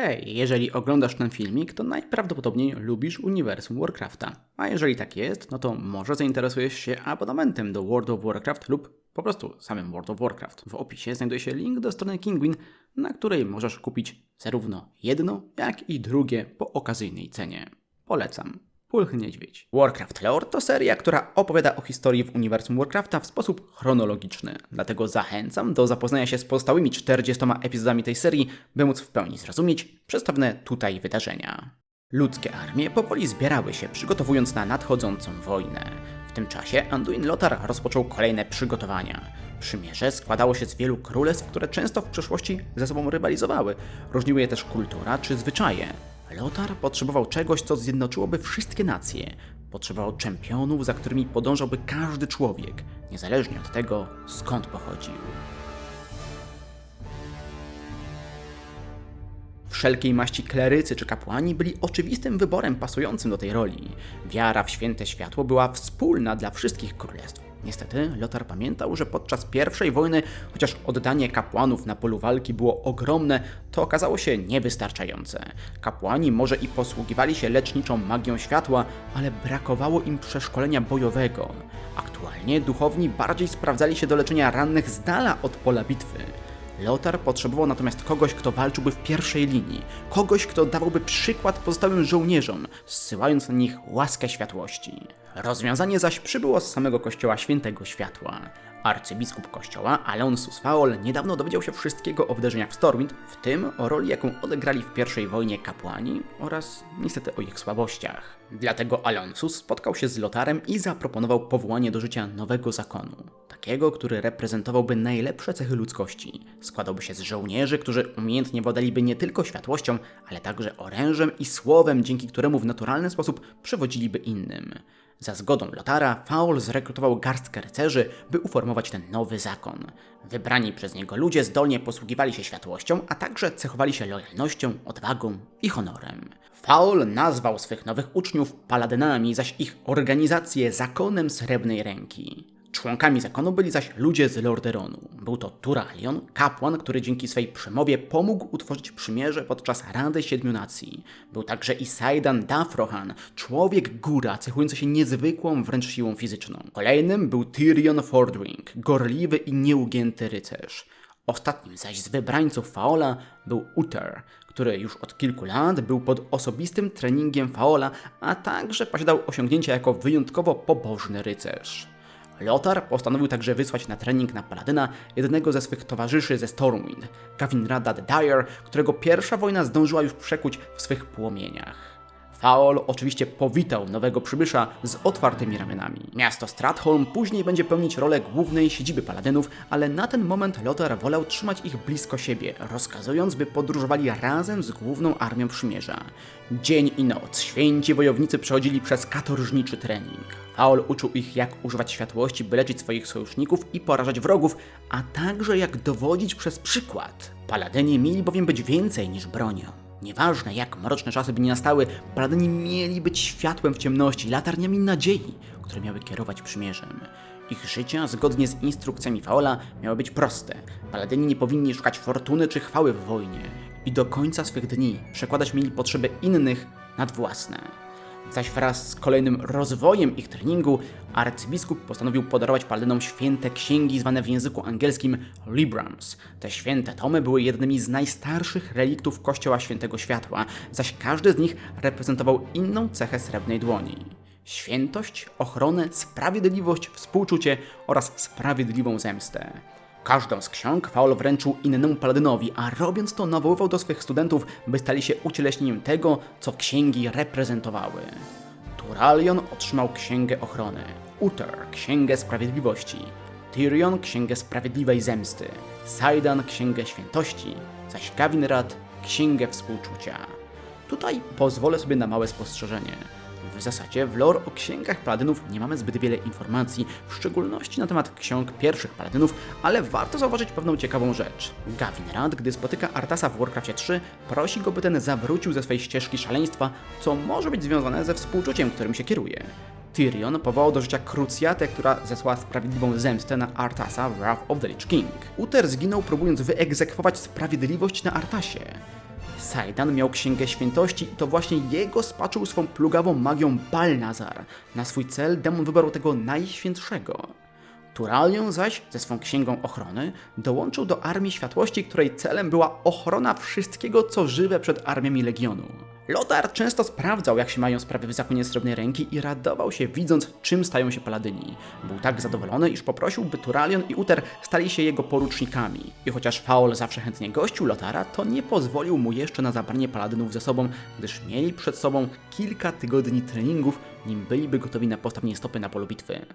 Hej, jeżeli oglądasz ten filmik, to najprawdopodobniej lubisz uniwersum Warcrafta. A jeżeli tak jest, no to może zainteresujesz się abonamentem do World of Warcraft lub po prostu samym World of Warcraft. W opisie znajduje się link do strony Kinguin, na której możesz kupić zarówno jedno, jak i drugie po okazyjnej cenie. Polecam. Pulch Niedźwiedź. Warcraft Lore to seria, która opowiada o historii w uniwersum Warcrafta w sposób chronologiczny. Dlatego zachęcam do zapoznania się z pozostałymi 40 epizodami tej serii, by móc w pełni zrozumieć przedstawione tutaj wydarzenia. Ludzkie armie powoli zbierały się, przygotowując na nadchodzącą wojnę. W tym czasie Anduin Lothar rozpoczął kolejne przygotowania. Przymierze składało się z wielu królestw, które często w przeszłości ze sobą rywalizowały. Różniły je też kultura czy zwyczaje. Lothar potrzebował czegoś, co zjednoczyłoby wszystkie nacje. Potrzebował czempionów, za którymi podążałby każdy człowiek, niezależnie od tego, skąd pochodził. Wszelkiej maści klerycy czy kapłani byli oczywistym wyborem pasującym do tej roli. Wiara w święte światło była wspólna dla wszystkich królestw. Niestety, Lothar pamiętał, że podczas pierwszej wojny, chociaż oddanie kapłanów na polu walki było ogromne, to okazało się niewystarczające. Kapłani może i posługiwali się leczniczą magią światła, ale brakowało im przeszkolenia bojowego. Aktualnie duchowni bardziej sprawdzali się do leczenia rannych z dala od pola bitwy. Lothar potrzebował natomiast kogoś, kto walczyłby w pierwszej linii, kogoś, kto dawałby przykład pozostałym żołnierzom, zsyłając na nich łaskę światłości. Rozwiązanie zaś przybyło z samego kościoła Świętego Światła. Arcybiskup kościoła, Alonsus Faol, niedawno dowiedział się wszystkiego o wydarzeniach w Stormwind, w tym o roli, jaką odegrali w pierwszej wojnie kapłani oraz niestety o ich słabościach. Dlatego Alonsus spotkał się z Lotarem i zaproponował powołanie do życia nowego zakonu. Takiego, który reprezentowałby najlepsze cechy ludzkości. Składałby się z żołnierzy, którzy umiejętnie władaliby nie tylko światłością, ale także orężem i słowem, dzięki któremu w naturalny sposób przewodziliby innym. Za zgodą Lotara, Faul zrekrutował garstkę rycerzy, by uformować ten nowy zakon. Wybrani przez niego ludzie zdolnie posługiwali się światłością, a także cechowali się lojalnością, odwagą i honorem. Faul nazwał swych nowych uczniów paladynami, zaś ich organizację zakonem srebrnej ręki. Członkami zakonu byli zaś ludzie z Lorderonu. Był to Turalion, kapłan, który dzięki swej przemowie pomógł utworzyć przymierze podczas Rady Siedmiu Nacji. Był także Isaidan Dafrohan, człowiek góra, cechujący się niezwykłą wręcz siłą fizyczną. Kolejnym był Tyrion Fordring, gorliwy i nieugięty rycerz. Ostatnim zaś z wybrańców Faola był Uther, który już od kilku lat był pod osobistym treningiem Faola, a także posiadał osiągnięcia jako wyjątkowo pobożny rycerz. Lothar postanowił także wysłać na trening na Paladyna jednego ze swych towarzyszy ze Stormwind, Gavinrada the Dire, którego pierwsza wojna zdążyła już przekuć w swych płomieniach. Faol oczywiście powitał nowego przybysza z otwartymi ramionami. Miasto Stratholm później będzie pełnić rolę głównej siedziby paladynów, ale na ten moment Lothar wolał trzymać ich blisko siebie, rozkazując, by podróżowali razem z główną armią przymierza. Dzień i noc święci wojownicy przechodzili przez katorżniczy trening. Faol uczył ich, jak używać światłości, by leczyć swoich sojuszników i porażać wrogów, a także jak dowodzić przez przykład. Paladyni mieli bowiem być więcej niż bronią. Nieważne jak mroczne czasy by nie nastały, paladyni mieli być światłem w ciemności, latarniami nadziei, które miały kierować przymierzem. Ich życia, zgodnie z instrukcjami Faola, miały być proste. Paladyni nie powinni szukać fortuny czy chwały w wojnie i do końca swych dni przekładać mieli potrzeby innych nad własne zaś wraz z kolejnym rozwojem ich treningu arcybiskup postanowił podarować paladynom święte księgi zwane w języku angielskim Librams. Te święte tomy były jednymi z najstarszych reliktów Kościoła Świętego Światła, zaś każdy z nich reprezentował inną cechę srebrnej dłoni. Świętość, ochronę, sprawiedliwość, współczucie oraz sprawiedliwą zemstę. Każdą z ksiąg Faul wręczył innemu paladynowi, a robiąc to nawoływał do swych studentów, by stali się ucieleśnieniem tego, co księgi reprezentowały. Turalion otrzymał Księgę Ochrony, Uther – Księgę Sprawiedliwości, Tyrion – Księgę Sprawiedliwej Zemsty, Saidan – Księgę Świętości, zaś Gavinrad – Księgę Współczucia. Tutaj pozwolę sobie na małe spostrzeżenie – w zasadzie w lore o księgach paladynów nie mamy zbyt wiele informacji, w szczególności na temat ksiąg pierwszych paladynów, ale warto zauważyć pewną ciekawą rzecz. Gavinrad, gdy spotyka Artasa w Warcraftie 3, prosi go, by ten zawrócił ze swej ścieżki szaleństwa, co może być związane ze współczuciem, którym się kieruje. Tyrion powołał do życia krucjatę, która zesłała sprawiedliwą zemstę na Artasa w Wrath of the Lich King. Uther zginął próbując wyegzekwować sprawiedliwość na Artasie. Sajdan miał księgę świętości i to właśnie jego spaczył swą plugawą magią Balnazar. Na swój cel demon wybrał tego najświętszego. Turalion zaś ze swą księgą ochrony dołączył do Armii Światłości, której celem była ochrona wszystkiego, co żywe przed armiami Legionu. Lothar często sprawdzał, jak się mają sprawy w zakonie Srebrnej Ręki i radował się widząc, czym stają się paladyni. Był tak zadowolony, iż poprosił, by Turalion i Uther stali się jego porucznikami. I chociaż Faul zawsze chętnie gościł Lothara, to nie pozwolił mu jeszcze na zabranie paladynów ze sobą, gdyż mieli przed sobą kilka tygodni treningów, nim byliby gotowi na postawienie stopy na polu bitwy.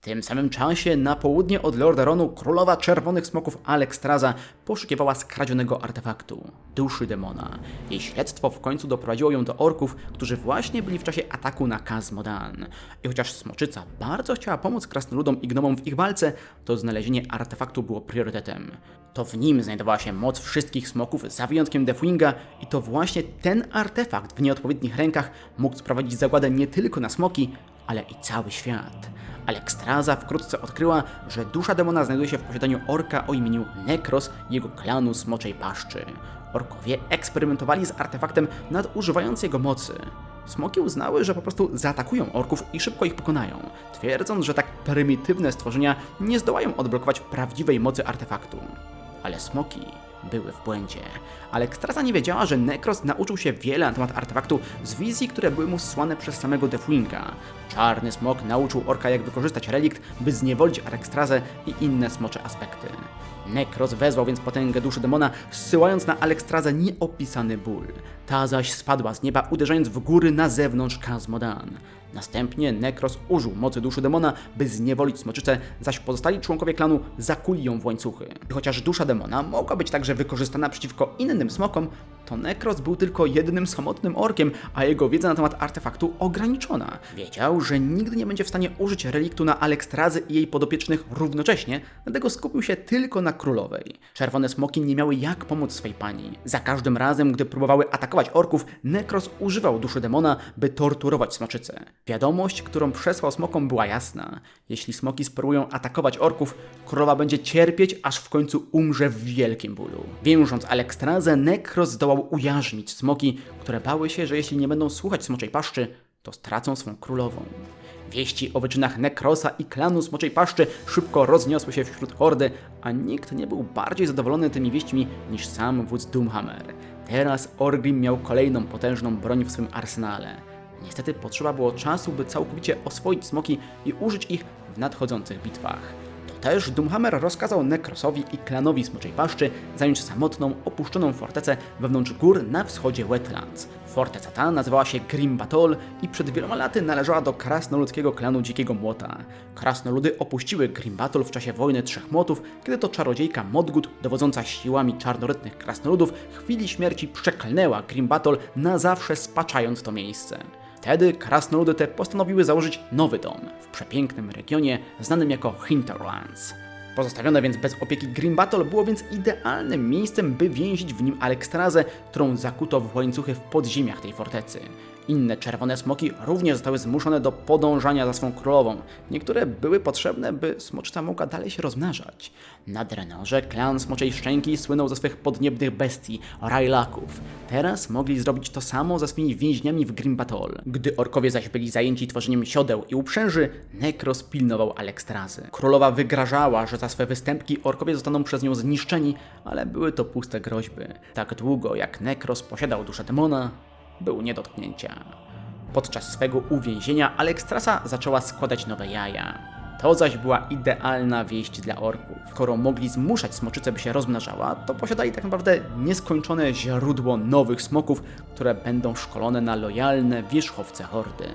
W tym samym czasie na południe od Lordaronu królowa czerwonych smoków Alekstraza poszukiwała skradzionego artefaktu duszy demona. Jej śledztwo w końcu doprowadziło ją do orków, którzy właśnie byli w czasie ataku na Kazmodan. I chociaż smoczyca bardzo chciała pomóc krasnoludom i gnomom w ich walce, to znalezienie artefaktu było priorytetem. To w nim znajdowała się moc wszystkich smoków, za wyjątkiem Deathwinga, i to właśnie ten artefakt w nieodpowiednich rękach mógł sprowadzić zagładę nie tylko na smoki, ale i cały świat. Alekstraza wkrótce odkryła, że dusza demona znajduje się w posiadaniu orka o imieniu Nekros i jego klanu Smoczej Paszczy. Orkowie eksperymentowali z artefaktem nadużywając jego mocy. Smoki uznały, że po prostu zaatakują orków i szybko ich pokonają, twierdząc, że tak prymitywne stworzenia nie zdołają odblokować prawdziwej mocy artefaktu. Ale smoki były w błędzie. Alekstraza nie wiedziała, że Nekros nauczył się wiele na temat artefaktu z wizji, które były mu zsłane przez samego Deathwinga. Czarny smok nauczył orka, jak wykorzystać relikt, by zniewolić Alekstrazę i inne smocze aspekty. Nekros wezwał więc potęgę duszy demona, zsyłając na Alekstrazę nieopisany ból. Ta zaś spadła z nieba, uderzając w góry na zewnątrz Kazmodan. Następnie Nekros użył mocy duszy demona, by zniewolić smoczycę, zaś pozostali członkowie klanu zakuli ją w łańcuchy. I chociaż dusza demona mogła być także wykorzystana przeciwko innym smokom, to Nekros był tylko jednym samotnym orkiem, a jego wiedza na temat artefaktu ograniczona. Wiedział, że nigdy nie będzie w stanie użyć reliktu na Alekstrazy i jej podopiecznych równocześnie, dlatego skupił się tylko na królowej. Czerwone smoki nie miały jak pomóc swej pani. Za każdym razem, gdy próbowały atakować orków, Nekros używał duszy demona, by torturować smoczycę. Wiadomość, którą przesłał smokom była jasna. Jeśli smoki spróbują atakować orków, królowa będzie cierpieć, aż w końcu umrze w wielkim bólu. Wiążąc Alekstrazę, Nekros zdołał ujarzmić smoki, które bały się, że jeśli nie będą słuchać smoczej paszczy, to stracą swą królową. Wieści o wyczynach Nekrosa i klanu Smoczej Paszczy szybko rozniosły się wśród hordy, a nikt nie był bardziej zadowolony tymi wieśćmi niż sam wódz Doomhammer. Teraz Orgrim miał kolejną potężną broń w swym arsenale. Niestety potrzeba było czasu, by całkowicie oswoić smoki i użyć ich w nadchodzących bitwach. Też Doomhammer rozkazał Nekrosowi i klanowi Smoczej Paszczy zająć samotną, opuszczoną fortecę wewnątrz gór na wschodzie Wetlands. Forteca ta nazywała się Grim Batol i przed wieloma laty należała do krasnoludzkiego klanu Dzikiego Młota. Krasnoludy opuściły Grim Batol w czasie wojny Trzech Młotów, kiedy to czarodziejka Modgut, dowodząca siłami czarnorytnych krasnoludów, w chwili śmierci przeklnęła Grim Batol na zawsze spaczając to miejsce. Wtedy krasnoludy te postanowiły założyć nowy dom w przepięknym regionie znanym jako Hinterlands. Pozostawione więc bez opieki Green Battle było więc idealnym miejscem, by więzić w nim Alekstrazę, którą zakuto w łańcuchy w podziemiach tej fortecy. Inne czerwone smoki również zostały zmuszone do podążania za swą królową. Niektóre były potrzebne, by smoczyca mogła dalej się rozmnażać. Na Drenorze klan Smoczej Szczęki słynął ze swych podniebnych bestii, Rajlaków. Teraz mogli zrobić to samo ze swymi więźniami w Grim Battle. Gdy orkowie zaś byli zajęci tworzeniem siodeł i uprzęży, Nekros pilnował Alekstrazy. Królowa wygrażała, że za swe występki orkowie zostaną przez nią zniszczeni, ale były to puste groźby. Tak długo jak Nekros posiadał duszę demona, był nie do. Podczas swego uwięzienia Alekstrasa zaczęła składać nowe jaja. To zaś była idealna wieść dla orków. Skoro mogli zmuszać smoczycę, by się rozmnażała, to posiadali tak naprawdę nieskończone źródło nowych smoków, które będą szkolone na lojalne wierzchowce hordy.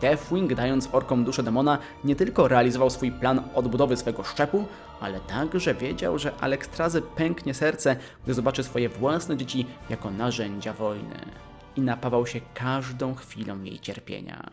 Deathwing, dając orkom duszę demona, nie tylko realizował swój plan odbudowy swego szczepu, ale także wiedział, że Alekstrazy pęknie serce, gdy zobaczy swoje własne dzieci jako narzędzia wojny. I napawał się każdą chwilą jej cierpienia.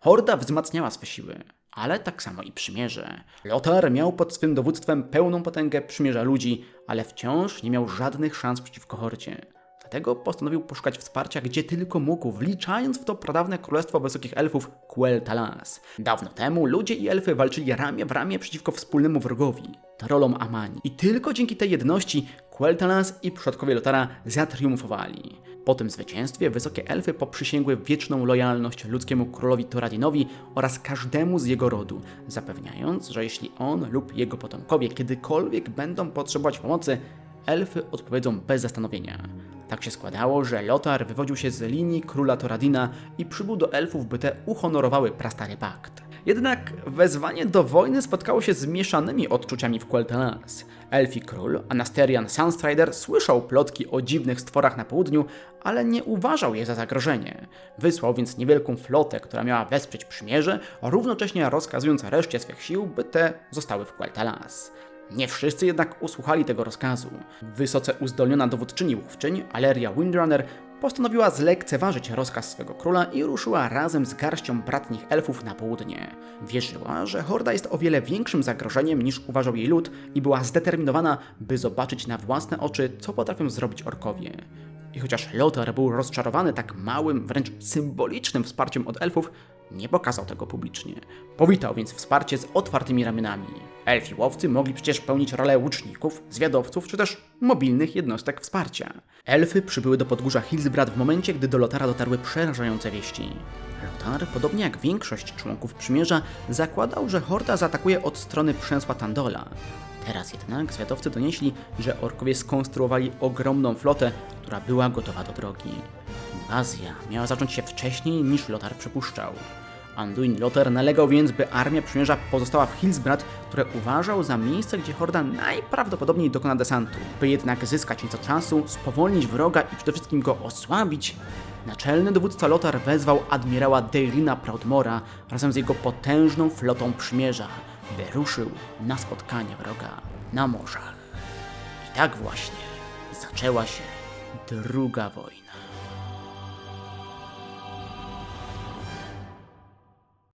Horda wzmacniała swe siły, ale tak samo i przymierze. Lothar miał pod swym dowództwem pełną potęgę przymierza ludzi, ale wciąż nie miał żadnych szans przeciwko hordzie. Dlatego postanowił poszukać wsparcia gdzie tylko mógł, wliczając w to pradawne królestwo wysokich elfów Quel Talas. Dawno temu ludzie i elfy walczyli ramię w ramię przeciwko wspólnemu wrogowi, trolom Amani. I tylko dzięki tej jedności Quel'Thalas i przodkowie Lotara zatriumfowali. Po tym zwycięstwie wysokie elfy poprzysięgły wieczną lojalność ludzkiemu królowi Toradinowi oraz każdemu z jego rodu, zapewniając, że jeśli on lub jego potomkowie kiedykolwiek będą potrzebować pomocy, elfy odpowiedzą bez zastanowienia. Tak się składało, że Lotar wywodził się z linii króla Toradina i przybył do elfów, by te uhonorowały prastary pakt. Jednak wezwanie do wojny spotkało się z mieszanymi odczuciami w Quel'Thalas. Elfi król, Anasterian Sunstrider, słyszał plotki o dziwnych stworach na południu, ale nie uważał je za zagrożenie. Wysłał więc niewielką flotę, która miała wesprzeć przymierze, równocześnie rozkazując reszcie swych sił, by te zostały w Quel'Thalas. Nie wszyscy jednak usłuchali tego rozkazu. Wysoce uzdolniona dowódczyni łowczyń, Aleria Windrunner, postanowiła zlekceważyć rozkaz swego króla i ruszyła razem z garścią bratnich elfów na południe. Wierzyła, że Horda jest o wiele większym zagrożeniem niż uważał jej lud i była zdeterminowana, by zobaczyć na własne oczy, co potrafią zrobić orkowie. I chociaż Lothar był rozczarowany tak małym, wręcz symbolicznym wsparciem od elfów, nie pokazał tego publicznie. Powitał więc wsparcie z otwartymi ramionami. Elfi łowcy mogli przecież pełnić rolę łuczników, zwiadowców czy też mobilnych jednostek wsparcia. Elfy przybyły do podgórza Hillsbrad w momencie, gdy do Lotara dotarły przerażające wieści. Lotar, podobnie jak większość członków przymierza, zakładał, że Horda zaatakuje od strony przęsła Tandola. Teraz jednak zwiadowcy donieśli, że orkowie skonstruowali ogromną flotę, która była gotowa do drogi. Inwazja miała zacząć się wcześniej niż Lotar przypuszczał. Anduin Lothar nalegał więc, by armia przymierza pozostała w Hillsbrad, które uważał za miejsce, gdzie Horda najprawdopodobniej dokona desantu. By jednak zyskać nieco czasu, spowolnić wroga i przede wszystkim go osłabić, naczelny dowódca Lothar wezwał admirała Deirina Proudmora razem z jego potężną flotą przymierza, by ruszył na spotkanie wroga na morzach. I tak właśnie zaczęła się druga wojna.